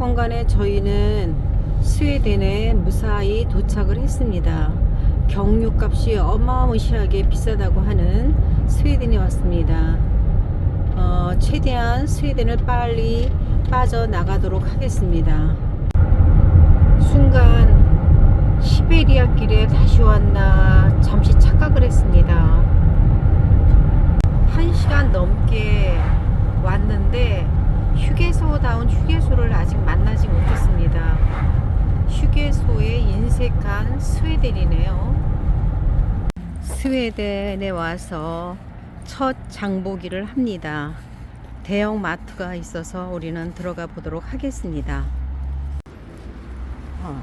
공간에 저희는 스웨덴에 무사히 도착을 했습니다. 경유값이 어마무시하게 비싸다고 하는 스웨덴에 왔습니다. 어, 최대한 스웨덴을 빨리 빠져나가도록 하겠습니다. 순간 시베리아 길에 다시 왔나 잠시 착각을 했습니다. 한 시간 넘게 왔는데 휴게소다운 휴게소를 아직 만나지 못했습니다. 휴게소에 인색한 스웨덴이네요. 스웨덴에 와서 첫 장보기를 합니다. 대형 마트가 있어서 우리는 들어가 보도록 하겠습니다. 어.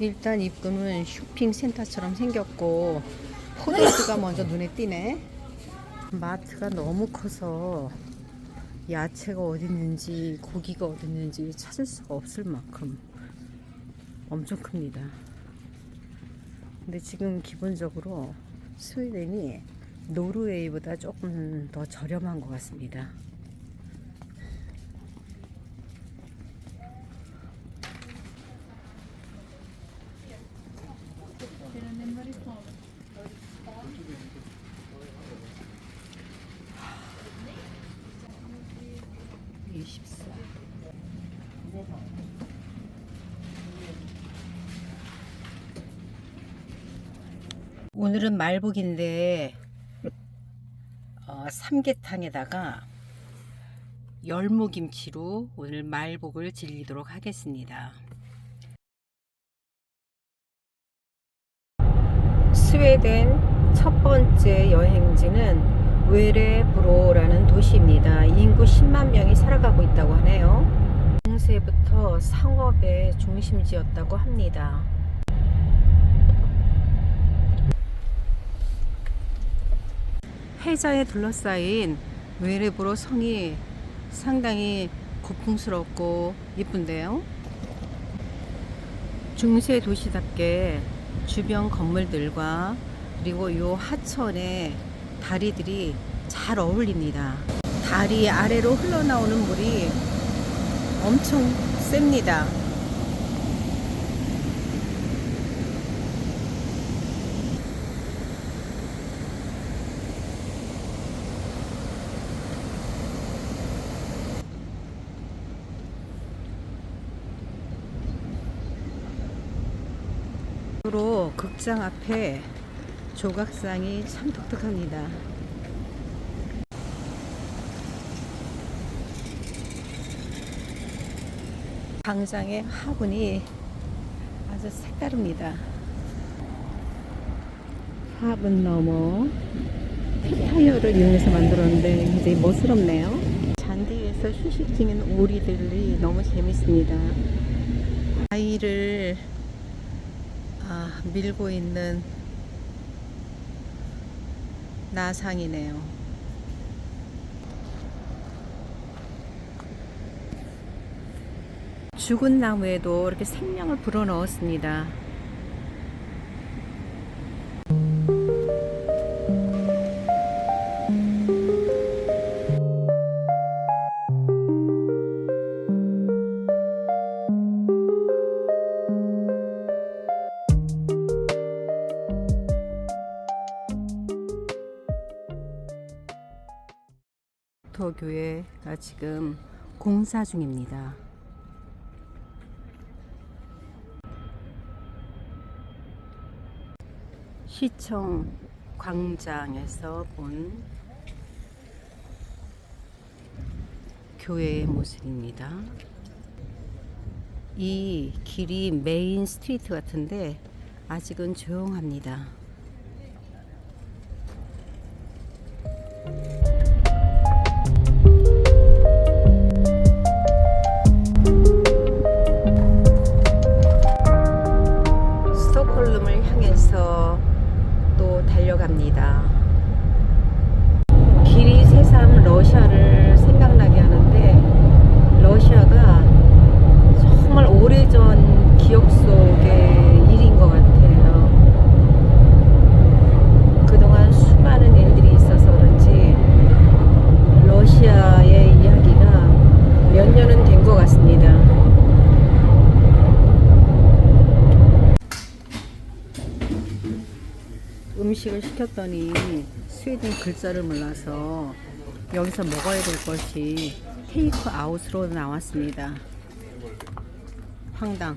일단 입구는 쇼핑센터처럼 생겼고 포도주가 먼저 눈에 띄네. 마트가 너무 커서 야채가 어디 있는지 고기가 어디 있는지 찾을 수가 없을 만큼 엄청 큽니다. 근데 지금 기본적으로 스웨덴이 노르웨이보다 조금 더 저렴한 것 같습니다. 오늘은 말복인데 어, 삼계탕에다가 열무김치로 오늘 말복을 즐기도록 하겠습니다. 스웨덴 첫 번째 여행지는 웨레브로라는 도시입니다. 인구 10만 명이 살아가고 있다고 하네요. 중세부터 상업의 중심지였다고 합니다. 해자에 둘러싸인 웨레브로 성이 상당히 고풍스럽고 예쁜데요. 중세 도시답게 주변 건물들과 그리고 이 하천의 다리들이 잘 어울립니다. 다리 아래로 흘러나오는 물이 엄청 셉니다. 으로 극장 앞에 조각상이 참 독특합니다. 광장의 화분이 아주 색다릅니다. 화분 너머 타이어를 이용해서 만들었는데 굉장히 멋스럽네요. 잔디에서 휴식 중인 오리들이 너무 재밌습니다. 아이를 아, 밀고 있는 나상이네요. 죽은 나무에도 이렇게 생명을 불어넣었습니다. 도 교회가 지금 공사 중입니다. 시청 광장에서 본 교회의 모습입니다. 이 길이 메인 스트리트 같은데 아직은 조용합니다. 시켰더니 스웨덴 글자를 몰라서 여기서 먹어야 될 것이 테이크 아웃으로 나왔습니다. 황당.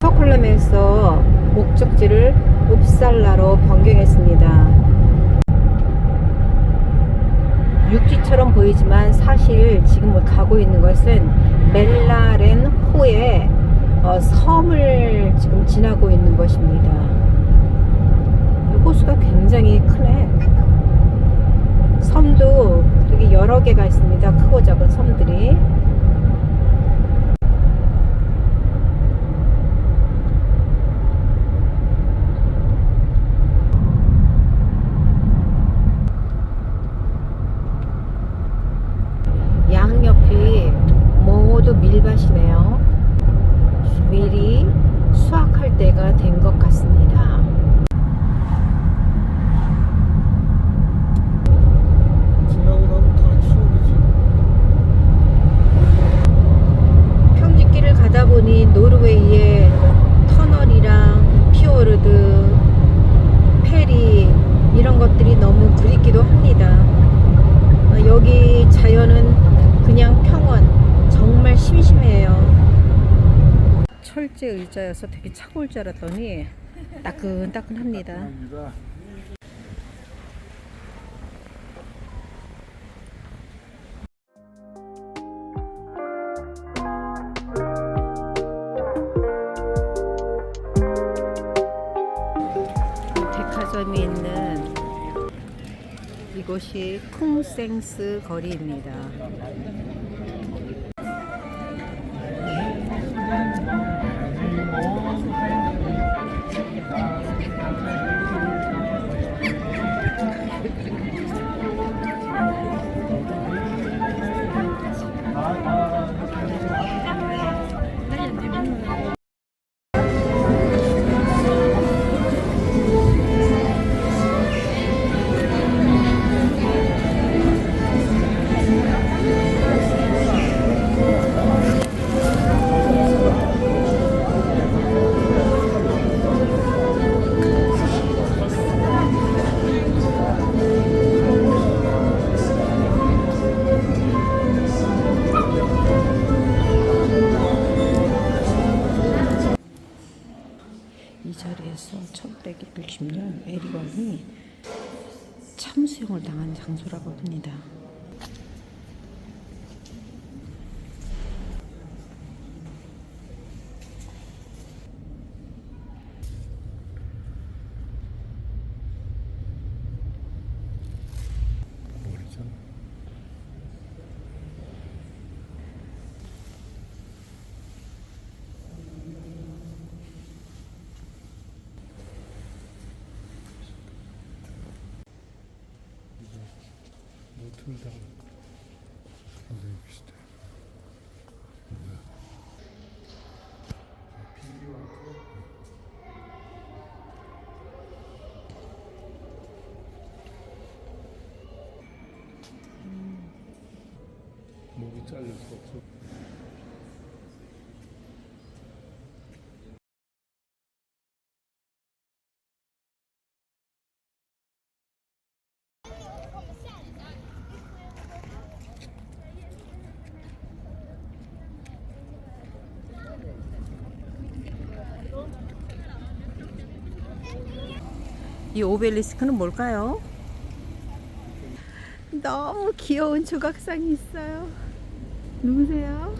스톡홀름에서 목적지를 읍살라로 변경했습니다. 육지처럼 보이지만 사실 지금 가고 있는 것은 멜라렌 호의 어, 섬을 지금 지나고 있는 것입니다. 이 호수가 굉장히 크네. 섬도 되게 여러 개가 있습니다. 크고 작은 섬들이 모두 밀밭이네요. 밀이 수확할 때가 된 것 같습니다. 지나고 나면 다 추억이지. 평지길을 가다 보니 노르웨이의 터널이랑 피오르드, 페리 이런 것들이 너무 그립기도 합니다. 어, 여기 자연은 그냥 평원, 정말 심심해요. 철제 의자여서 되게 차가울 줄 알았더니 따끈따끈합니다. 백화점이 있는 이곳이 쿵생스 거리입니다. 참수형을 당한 장소라고 합니다. 모르잖아. 노틀담 굉장히 비슷해. 목이 잘려서 없어. 이 오벨리스크는 뭘까요? 너무 귀여운 조각상이 있어요. 누구세요?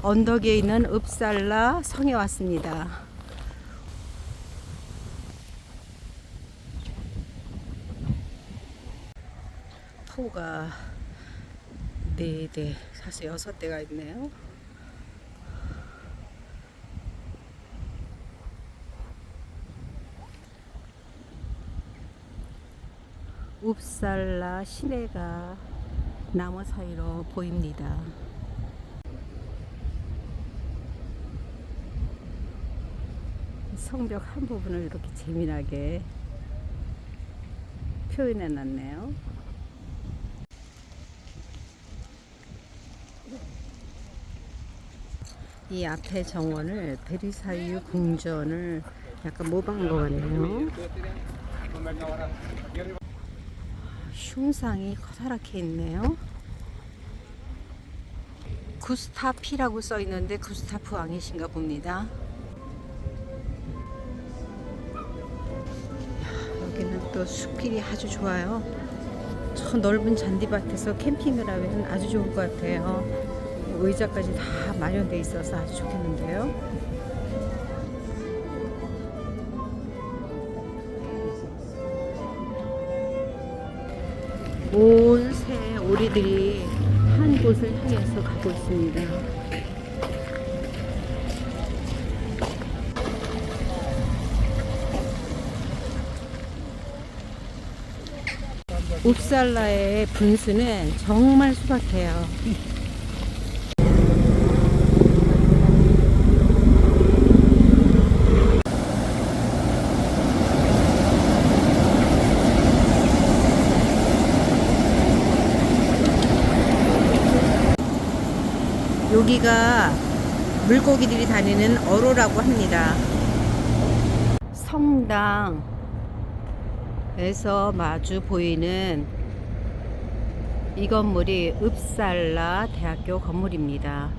언덕에 있는 읍살라 성에 왔습니다. 토가 네 대, 사실 여섯 대가 있네요. 웁살라 시내가 나무 사이로 보입니다. 성벽 한 부분을 이렇게 재미나게 표현해 놨네요. 이 앞에 정원을 베리사유 궁전을 약간 모방한 것 같네요. 흉상이 커다랗게 있네요. 구스타피라고 써 있는데 구스타프 왕이신가 봅니다. 여기는 또 숲길이 아주 좋아요. 저 넓은 잔디밭에서 캠핑을 하면 아주 좋을 것 같아요. 의자까지 다 마련돼 있어서 아주 좋겠는데요. 온 새 오리들이 한 곳을 향해서 가고 있습니다. 웁살라의 분수는 정말 수박해요. 여기가 물고기들이 다니는 어로라고 합니다. 성당에서 마주 보이는 이 건물이 읍살라 대학교 건물입니다.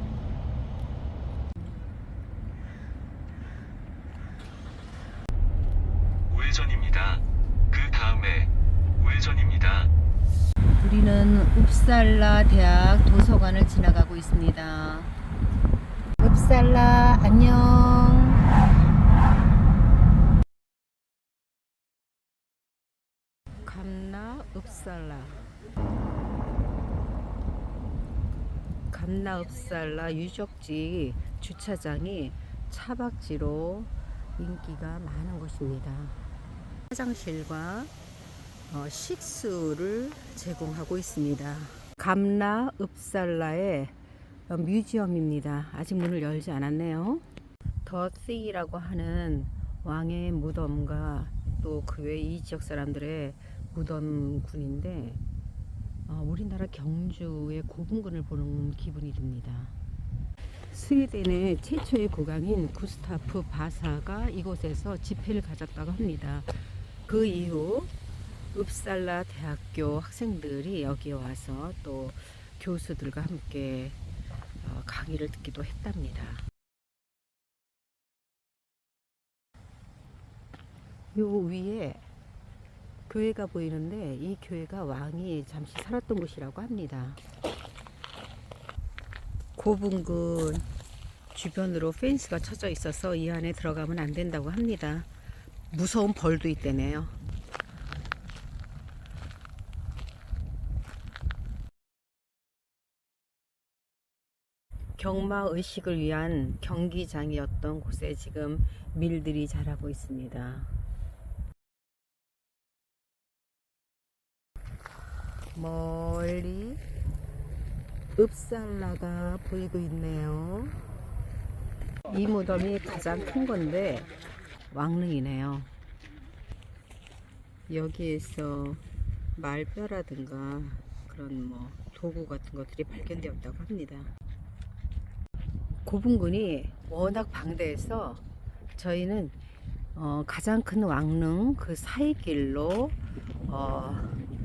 우회전입니다. 그 다음에 우회전입니다. 우리는 읍살라 대학 도서관을 지나가고 있습니다. 읍살라 안녕. 감나 읍살라. 감나 읍살라 유적지 주차장이 차박지로 인기가 많은 곳입니다. 화장실과 어, 식수를 제공하고 있습니다. 감라 읍살라의 어, 뮤지엄입니다. 아직 문을 열지 않았네요. 더시라고 하는 왕의 무덤과 또 그 외 이 지역 사람들의 무덤군인데 어, 우리나라 경주의 고분군을 보는 기분이 듭니다. 스웨덴의 최초의 국왕인 구스타프 바사가 이곳에서 집회를 가졌다고 합니다. 그 이후 읍살라 대학교 학생들이 여기 와서 또 교수들과 함께 어, 강의를 듣기도 했답니다. 요 위에 교회가 보이는데 이 교회가 왕이 잠시 살았던 곳이라고 합니다. 고분군 주변으로 펜스가 쳐져 있어서 이 안에 들어가면 안 된다고 합니다. 무서운 벌도 있대네요. 경마 의식을 위한 경기장이었던 곳에 지금 밀들이 자라고 있습니다. 멀리 읍살라가 보이고 있네요. 이 무덤이 가장 큰 건데 왕릉이네요. 여기에서 말뼈라든가 그런 뭐 도구 같은 것들이 발견되었다고 합니다. 고분군이 워낙 방대해서 저희는 어, 가장 큰 왕릉 그 사이 길로 어,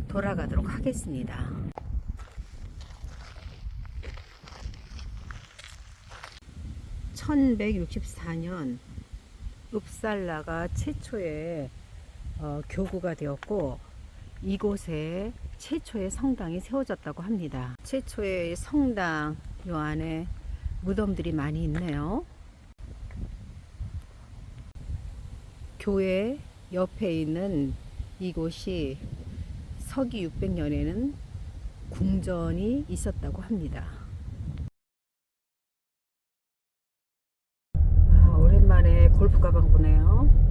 돌아가도록 하겠습니다. (1164년) 읍살라가 최초의 어, 교구가 되었고 이곳에 최초의 성당이 세워졌다고 합니다. 최초의 성당 요 안에 무덤들이 많이 있네요. 교회 옆에 있는 이곳이 서기 600년에는 궁전이 있었다고 합니다. 아, 오랜만에 골프 가방 보네요.